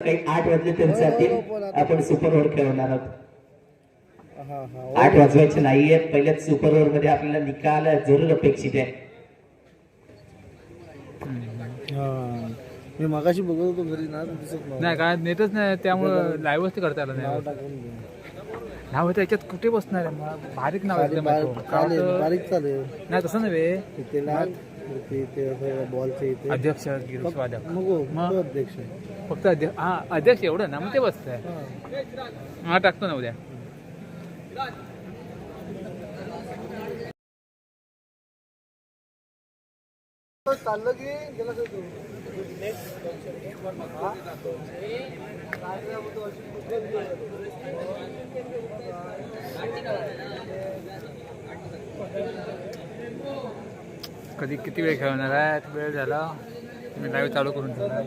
काही आठ वाजले तरी जातील. आपण सुपर ओव्हर खेळणार आहोत. हा हा आठ वाजवायचे नाहीये. पहिल्याच सुपर ओव्हरमध्ये आपल्याला निकाल जरूर अपेक्षित आहे. हा. मी मगाशी बघत होतो घरी ना दिसत. नाही काय नेटच नाही त्यामुळं लाईव्हच ते करता आलं नाही. नाव त्याच्यात कुठे बसणार आहे? बारीक नाव बारीक चालेल नाही तसं नव्हे. इथे इथे अध्यक्ष मग हो, मग? तो अध्यक्ष फक्त अध्यक्ष हा अध्यक्ष एवढं ना मग ते बसतंय हा. हा टाकतो ना उद्या चाललं की गेला तू? हा? कधी किती वेळ खेळणार आहे? वेळ झाला. मी लाईव्ह चालू करून ठेवला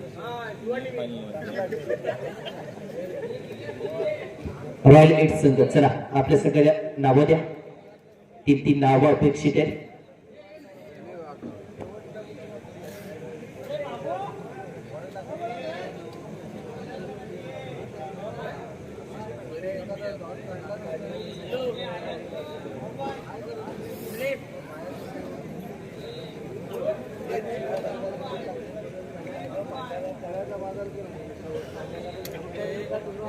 रॉयल एट संघ चला आपल्या सगळ्या नावं द्या. तीन तीन नावं अपेक्षित आहेत.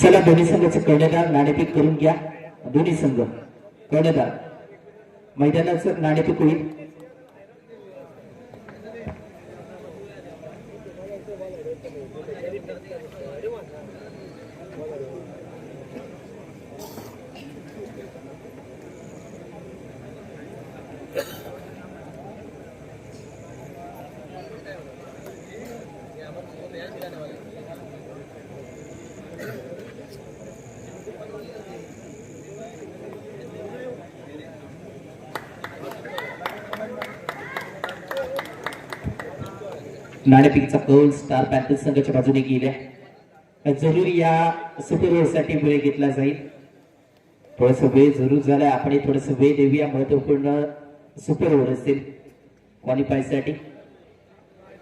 चला दोन्ही संघाचं कर्णधार नाणेफेक करून घ्या. दोन्ही संघ कर्णधार. मैदानाचं नाणेफेक होईल. नाणेफेकीचा कौल स्टार पॅन्थर संघाच्या बाजूने गेल्या जरूर या सुपर ओव्हरसाठी वेळ घेतला जाईल. थोडस वेळ जरूर झालाय आपण थोडस वेळ देऊया. महत्त्वपूर्ण सुपर ओव्हर असेल क्वालिफायसाठी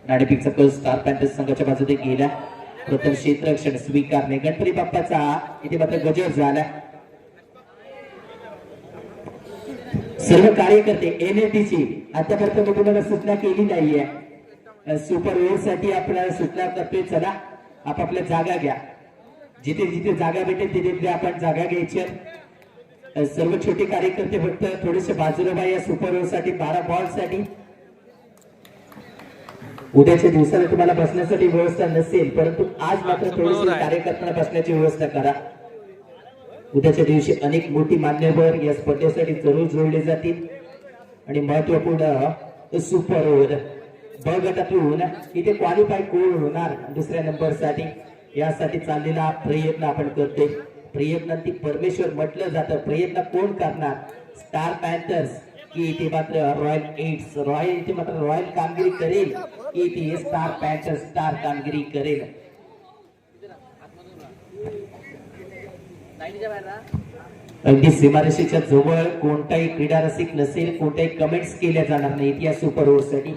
साठी कौल स्टार पॅन्थर संघाच्या बाजूने गेला. प्रथम क्षेत्ररक्षण स्वीकारणे गणपती बाप्पाचा इथे मात्र गजर झाला. सर्व कार्यकर्ते एनएटीची आतापर्यंत मी तुम्हाला सूचना केली नाहीये. सुपर ओव्हरसाठी आपल्याला सूचना करतोय चला आपापल्या जागा घ्या. जिथे जिथे जागा भेटेल तिथे तिथे आपण जागा घ्यायच्या अ, सर्व छोटे कार्यकर्ते फक्त थोडेसे बाजूला या सुपर ओव्हरसाठी बारा बॉलसाठी उद्याच्या दिवसाला तुम्हाला बसण्यासाठी व्यवस्था नसेल परंतु आज मात्र थोडीशी कार्यकर्त्यांना बसण्याची व्यवस्था करा. उद्याच्या दिवशी अनेक मोठी मान्यवर या स्पर्धेसाठी जरूर जोडले जातील. आणि महत्त्वपूर्ण सुपर ओव्हर ब गटातून इथे क्वालिफाय कोण होणार? दुसऱ्या नंबरसाठी यासाठी चाललेला प्रयत्न आपण करतोय. प्रयत्नांती परमेश्वर म्हटलं जातं. प्रयत्न कोण करणार? स्टार पॅन्थर्स की इथे मात्र रॉयल एड्स रॉयल इथे मात्र रॉयल कामगिरी करेल की इथे स्टार पॅन्थर्स स्टार कामगिरी करेल. अगदी सीमारेषेच्या जवळ कोणताही क्रीडा रसिक नसेल कोणत्याही कमेंट्स केल्या जाणार नाहीत या सुपर ओव्हरसाठी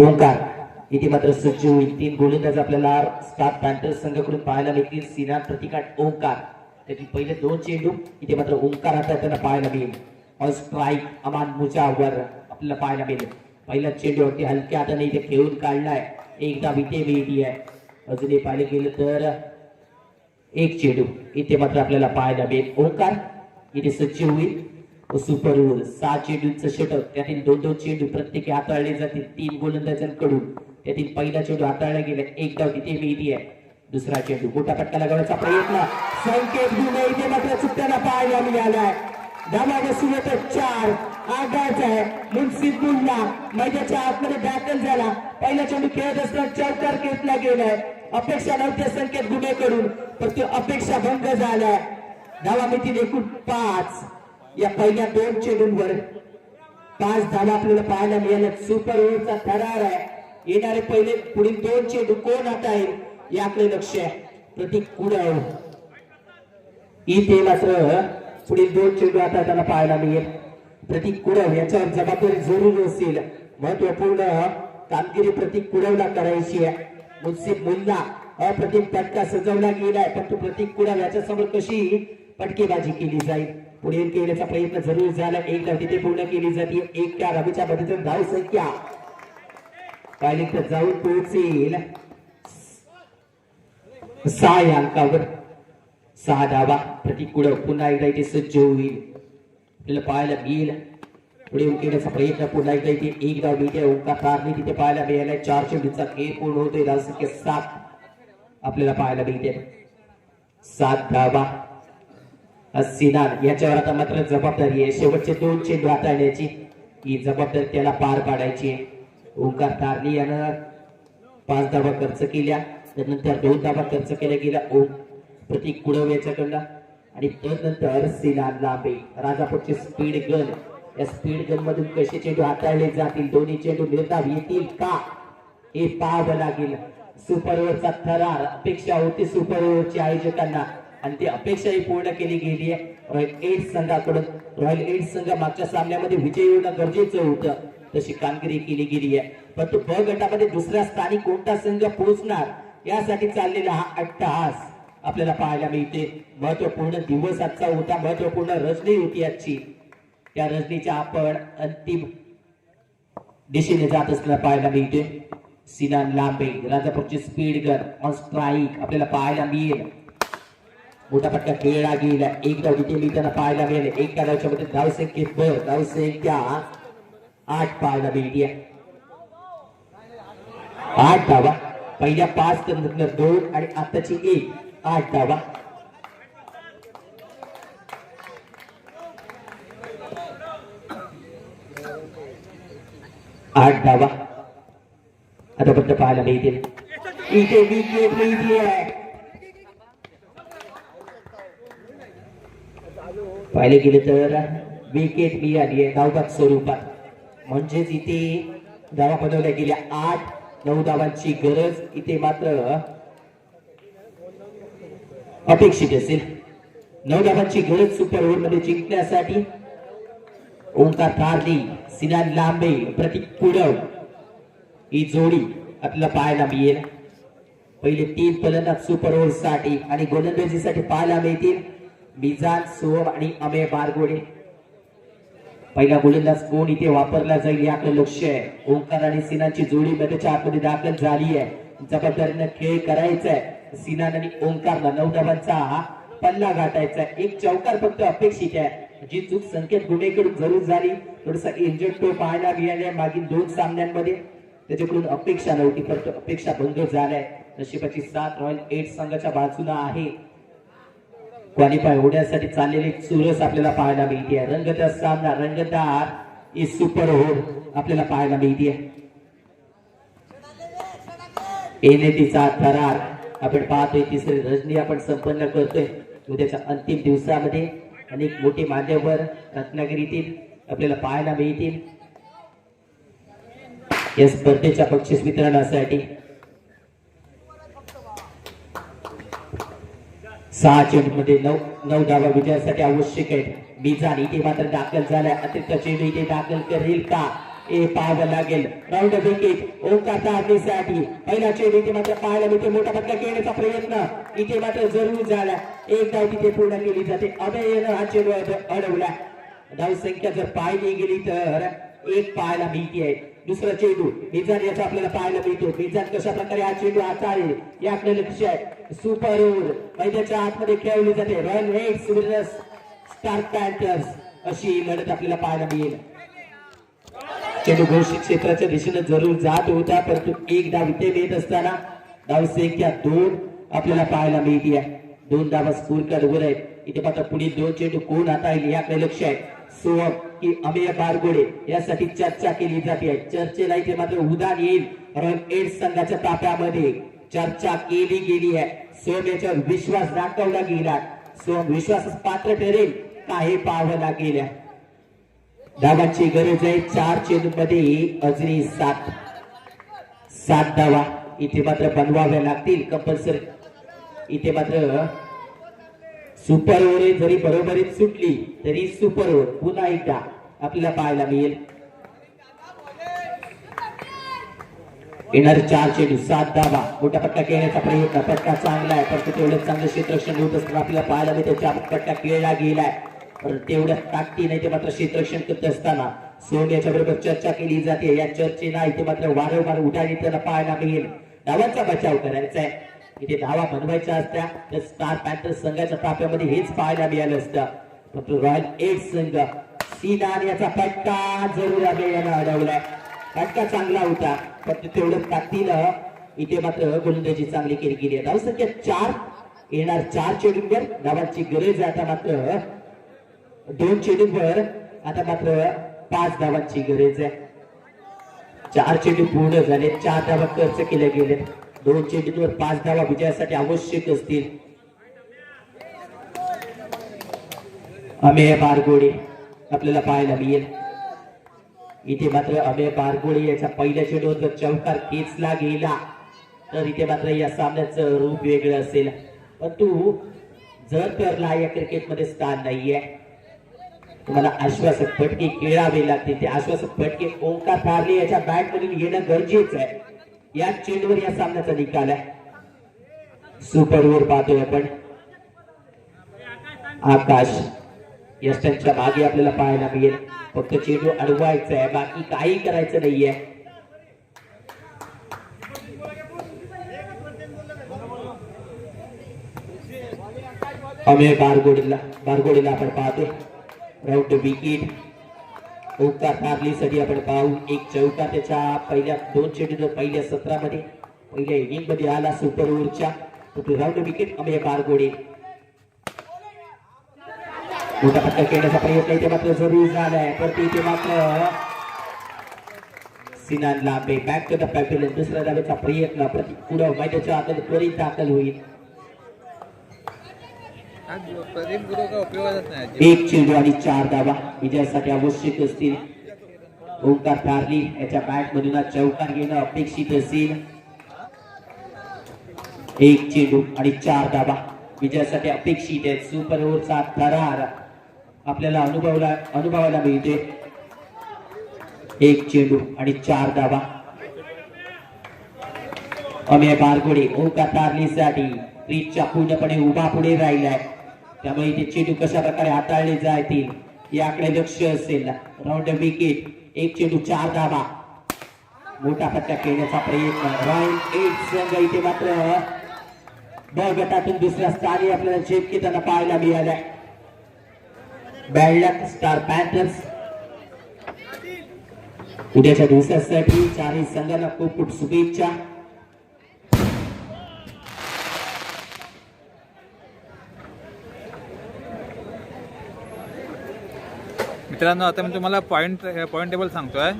ओंकार इथे मात्र सज्ज होईल तीन गोलंदाज आपल्याला स्टार पॅन्थर संघाकडून पाहायला मिळतील. सिनान प्रतिकाट ओंकार. त्यातील पहिले दोन चेंडू. इथे मात्र ओंकार हाताळताना पाहायला मिळेल. ऑन स्ट्राईक अमान मुजावर आपल्याला पाहायला मिळेल. पहिला चेंडू अगदी हलक्या हाताने इथे खेळून काढलाय. एकदा इथे मिळती आहे अजूनही पाहिलं गेलं तर एक चेंडू. इथे मात्र आपल्याला पाहायला मिळेल. ओंकार. इथे सज्ज होईल. सुपर ओव्हर सहा चेंडूंचं षटक त्यातील दोन दोन चेंडू प्रत्येकी हाताळले जातील तीन गोलंदाजांकडून. त्यातील पहिला चेंडू हाताळला गेला एक धाव तिथे मिळती आहे. दुसरा चेंडू मोठा फटका लगावण्याचा प्रयत्न. संकेत गुन्हे इथे मात्र चुकताना पाहायला मिळालाय. धावा बसून येतो चार आगाच आहे. मुन्सिफ मुल्ला मैदाच्या आतमध्ये दाखल झाला. पहिला चेंडू खेळत असताना चौकार घेतला गेलाय. अपेक्षा नव्हत्या संकेत गुन्हे करून पण तो अपेक्षा भंग झालाय. धावा मिळतील एकूण पाच. या पहिल्या दोन चेंडूंवर पाच धावा आपल्याला पाहायला मिळाल्या सुपर ओव्हरचा थरार आहे. येणारे पहिले पुढील दोन चेंडू कोण आता आहे? याकडे लक्ष आहे. प्रतीक कुडाळ. इथे मात्र पुढील दोन चेंडू आता त्यांना पाहायला मिळेल. प्रतीक कुडव याच्या जबाबदारी जरूर असेल. महत्त्वपूर्ण कामगिरी प्रतीक कुडवला करायची आहे. मुन्सिफ मुन्ना अप्रतिम पटका सजवला गेलाय पण तो प्रतीक कुडव याच्यासमोर कशी फटकेबाजी केली जाईल. पुढे केल्याचा प्रयत्न जरूर झाला. एक धाव तिथे पूर्ण केली जाते. एक त्या रवीच्या मदतीने धाव संख्या. पाहिले तर जाऊन पोहोचेल. सहा या अंकावर. सहा धावा. प्रतीक पुन्हा एकदा इथे सज्ज होईल. आपल्याला पाहायला मिळेल. पुढे उकेण्याचा प्रयत्न पुन्हा एकदा इथे एक धाव मिळते ओंकार तारणी तिथे पाहायला मिळाला चार चेंडूचा खेळ पूर्ण होतोय. धाव संख्या सात आपल्याला पाहायला मिळते. सात धावा. सिनान याच्यावर आता मात्र जबाबदारी आहे. शेवटचे दोन चेंडू हाताळण्याची ही जबाबदारी त्याला पार पाडायची आहे. ओंकार तारली यानं पाच धावा खर्च केल्या. त्यानंतर दोन धावा खर्च केल्या गेल्या. ओम प्रतीक कुडव याच्याकडनं. आणि त्यानंतर सिनान लांबे. राजापूरचे स्पीड गन. या स्पीड गन मधून कसे चेंडू हाताळले जातील? दोन्ही चेंडू निर्धाव येतील का? हे पाहावं लागेल. सुपर ओव्हरचा थरार. अपेक्षा होती सुपर ओव्हरची आयोजकांना. आणि ती अपेक्षाही पूर्ण केली गेली आहे. रॉयल एड्स संघाकडून रॉयल एड्स संघ मागच्या सामन्यामध्ये विजय होणं गरजेचं होतं. तशी कामगिरी केली गेली आहे. परंतु ब गटामध्ये दुसऱ्या स्थानी कोणता संघ पोहोचणार यासाठी चाललेला हा अट्टहास आपल्याला पाहायला मिळते. महत्त्वपूर्ण दिवस आजचा होता महत्त्वपूर्ण रजनी होती आजची. त्या रजनीच्या आपण अंतिम दिशेने जात असताना पाहायला मिळते. सिनान लांबे राजापूरची स्पीड गन ऑन स्ट्राईक आपल्याला पाहायला मिळेल. मोठ्या पट्ट्या खेळला गेला एक धाव तिथे मिळताना पाहायला मिळेल एका धावच्या मध्ये धाव संख्येत भर धाव संख्या आठ पाहायला मिळते आठ धावा पहिल्या पाच तर नंतर दोन आणि आताची एक आठ धावा आठ धावा आता फक्त पाहायला मिळतील इथे विकेट मिळते आहे पाहिले गेले तर विकेट मिळाली आहे धावबाद स्वरूपात. म्हणजेच इथे धावा बनवल्या गेल्या आठ नऊ धावांची गरज इथे मात्र अपेक्षित असेल. नऊ धावांची गरज सुपर ओव्हरमध्ये जिंकण्यासाठी ओंकार तारली सिनान लांबे प्रतीक पुडव ही जोडी आपल्याला पाहायला मिळेल. पहिले तीन फलंदाज सुपर ओव्हरसाठी आणि गोलंदाजीसाठी पाहायला मिळतील. मिजान सोहम आणि अमेय बारगोडे. पहिला गोलंदाज कोण इथे वापरला जाईल याकडे लक्ष आहे. ओंकार आणि सिनाची जोडी मध्येच्या आतमध्ये दाखल झाली आहे. जबाबदारीनं खेळ करायचा आहे सिनान आणि ओंकारला नऊ डबांचा हा पल्ला गाठायचा आहे एक चौकार फक्त अपेक्षित आहे. जी चूक संकेत गुन्हेकडून जरूर झाली. थोडासा इंजर्ड तो पाहायला मिळाल्या मागील दोन सामन्यांमध्ये. त्याच्याकडून अपेक्षा नव्हती परंतु अपेक्षा भंग झालाय. नशिबाची सात रॉयल एट संघाच्या बाजूला आहे. क्वालिफाय होण्यासाठी चाललेली चुरस आपल्याला पाहायला मिळते. रंगदार सामना रंगदार ही सुपर ओव्हर आपल्याला पाहायला मिळते. एनएटीचा थरार आपण पाहतोय तिसरी रजनी आपण संपन्न करतोय. उद्याच्या अंतिम दिवसामध्ये अनेक मोठे मान्यवर रत्नागिरीतील आपल्याला पाहायला मिळतील. या स्पर्धेच्या बक्षीस वितरणासाठी सहा चेंडूमध्ये नऊ नऊ धावा विजयासाठी आवश्यक आहे मिजान इथे मात्र दाखल झाल्या. अतिरिक्त चेंडू इथे दाखल करेल का? ए पाहावं लागेल. राऊंड विकेट ओंकार तारणीसाठी पहिला चेंडू इथे मात्र पाहायला मिळते मोठा फटका घेण्याचा प्रयत्न इथे मात्र जरूर झाला एक धाव तिथे पूर्ण केली जाते. अभयनं हा चेंडू अडवला धाव संख्या जर पाहिली गेली तर एक पाहायला मिळते आहे दुसरा चेंडू. मिजान याचा आपल्याला पाहायला मिळतो. मिजान कशा प्रकारे हा चेंडू हाताळेल याकडे लक्ष आहे. सुपर ओव्हर मैदानाच्या आतमध्ये खेळवली जाते. रॉयल रेड्स स्टार पॅन्थर्स अशी लढत आपल्याला पाहायला मिळेल. चेंडू घोषित क्षेत्राच्या दिशेने जरूर जात होता परंतु एक डाव इथे देत असताना डाव संख्या दोन आपल्याला पाहायला मिळते दोन डावा स्कोर कार्ड वर आहेत इथे पाहता पुढील दोन चेंडू कोण हाताळेल याकडे लक्ष आहे. सोहम की अमेय बारगोडे यासाठी चर्चा केली जाते. चर्चेला इथे मात्र उदान येईल. कारण एड संघाच्या ताफ्यामध्ये चर्चा केली गेली आहे. सोहम याच्यावर विश्वास दाखवला गेला. सोहम विश्वास पात्र ठरेल. काही हे पाहावं लागेल. धावांची गरज आहे. चार चेंडू मध्ये अजनी सात. सात धावा इथे मात्र बनवाव्या लागतील. कंपल्सरी इथे मात्र सुपर ओव्हर जरी बरोबरीत सुटली तरी सुपर ओव्हर पुन्हा एकदा आपल्याला पाहायला मिळेल. येणारे चार चेंडू सात धावा. मोठा पट्टा खेळण्याचा प्रयत्न. पट्टा चांगला आहे. परंतु तेवढं चांगलं क्षेत्रक्षण होत असताना आपल्याला पाहायला मिळते. त्या पट्टा खेळला गेलाय पण तेवढ्या ताकदी नाही ते मात्र क्षेत्रक्षण करत असताना. सोम याच्या बरोबर चर्चा केली जाते. या चर्चेला इथे मात्र वारंवार उठाणी त्याला पाहायला मिळेल. धावांचा बचाव करायचा आहे. इथे धावा बनवायच्या असत्या. तर स्टार पॅन्थर्स संघाच्या ताफ्यामध्ये हेच पाहायला मिळालं असतं. परंतु रॉयल एड संघ सीनान याचा फटका जरूर यानं अडवलाय फटका चांगला होता फक्त तेवढं ताकदीनं इथे मात्र गोलंदाजी चांगली केली गेली. आहे धावसंख्या चार येणार चार चेंडूंवर धावांची गरज आहे. आता मात्र दोन चेंडूंवर आता मात्र पाच धावांची गरज आहे. चार चेंडू पूर्ण झाले. चार धावा खर्च केले गेल्या दोन चेंडूवर पाच धावा विजयासाठी आवश्यक असतील. अमेय बारगोडे आपल्याला पाहायला मिळेल. इथे मात्र अमेय बारगोडे याच्या पहिल्या चेंडूवर जर चौकार केचला गेला तर इथे मात्र या सामन्याचं रूप वेगळं असेल. परंतु जर तरला या क्रिकेटमध्ये स्थान नाहीये. तुम्हाला आश्वासक फटके खेळावे लागतील. ते आश्वासक फटके ओंकार तारले याच्या बॅटमधून येणं गरजेचं आहे. या चेंडूवर या सामन्याचा निकाल आहे. सुपर ओव्हर पाहतोय आपण. आकाश यष्टांच्या मागे आपल्याला पाहायला मिळेल. फक्त चेंडू अडवायचा आहे बाकी काही करायचं नाहीये. अमेय बारगोडीला बारगोडीला आपण पाहतो राऊंड विकेट ओंकारसाठी आपण पाहू एक चौका त्याच्या पहिल्या दोन चेंडू पहिल्या सत्रामध्ये पहिल्या इनिंगमध्ये आला super ओव्हरच्या. Round wicket Amey Bargode. मोठा फटका खेळण्याचा प्रयत्न इथे मात्र जरूर झालाय. पण इथे मात्र Sinan Lambe back to the pattern दुसऱ्या धावेचा प्रयत्न. प्रति पुढं मैदानाच्या आतमध्ये त्वरित दाखल होईल आज प्रदीप गुरु का उपयोगच नाही आजी. एक चेंडू आणि चार धावा. विजयासाठी आवश्यक असतील ओंकार ठारली याच्या बॅट मधून चौकार घेणं अपेक्षित असेल. एक चेंडू आणि चार धावा. विजयासाठी अपेक्षित आहे सुपर ओव्हरचा थरार आपल्याला अनुभवला अनुभवायला मिळते एक चेंडू आणि चार धावा. अमेय बारगोडे ओंकार तारलीसाठी. पिचच्या पूर्णपणे उभा पुढे राहिलाय. त्यामुळे इथे चेंडू कशा प्रकारे हाताळले जातील याकडे लक्ष असेल. राऊंड विकेट एक चेंडू चार धाबा मोठा फटका खेळण्याचा प्रयत्न. राऊंड एट संघ इथे मात्र ब गटातून दुसऱ्या स्थानी आपल्याला झेप घेताना पाहायला मिळालाय. Bad luck star panthers. उद्याच्या दिवसासाठी चारही संघांना खूप खूप शुभेच्छा. मित्रांनो आता मी तुम्हाला पॉईंट पॉईंट टेबल सांगतोय.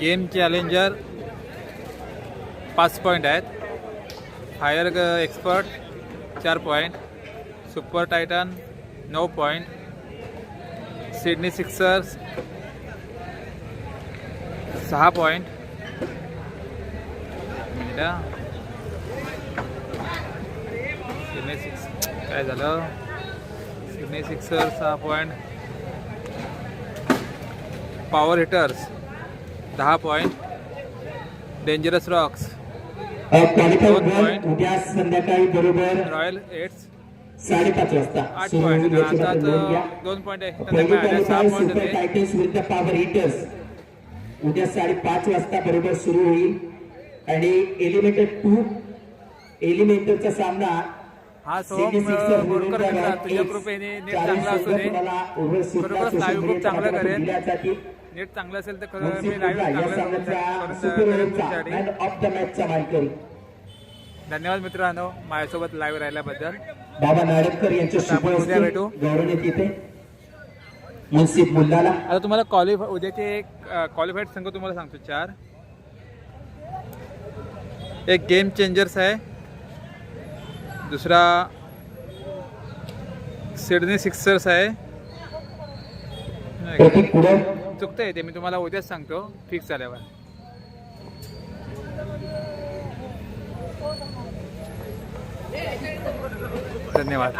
गेम चॅलेंजर पाच पॉईंट आहेत. हायर एक्सपर्ट चार पॉईंट सुपर टायटन नऊ पॉईंट सिडनी सिक्सर्स सहा पॉईंट सिडनी सिक्स काय झालं? सिडनी सिक्सर सहा पॉईंट पॉवर हिटर्स दहा पॉईंट डेंजरस रॉक्स दोन. उद्या संध्याकाळी बरोबर रॉयल एट्स साडेपाच वाजता. आठ पॉईंट. दोन पॉईंट आहे. सहा पॉईंट टायटन्स विरुद्ध पॉवर हिटर्स उद्या साडेपाच वाजता बरोबर सुरू होईल. आणि एलिमेंटर टू एलिमेंटरचा सामना हा सोहम बोरकर तुझ्या कृपेने नेट चांगला असू दे खरोखरच live खूप चांगलं करेल. नेट चांगलं असेल तर खरं मी लाईव्ह धन्यवाद मित्रांनो माझ्यासोबत लाईव्ह राहिल्याबद्दल. बाबा नाडककर यांच्या उद्या भेटू. मुन्सिफ मुल्लाला. आता तुम्हाला क्वालिफाय उद्याचे एक क्वालिफाईड संघ तुम्हाला सांगतो चार. एक गेम चेंजर्स आहे दुसरा सिडनी सिक्सर्स आहे. पुढे? चुकतंय ते मी तुम्हाला उद्याच सांगतो. फिक्स झाल्यावर. धन्यवाद.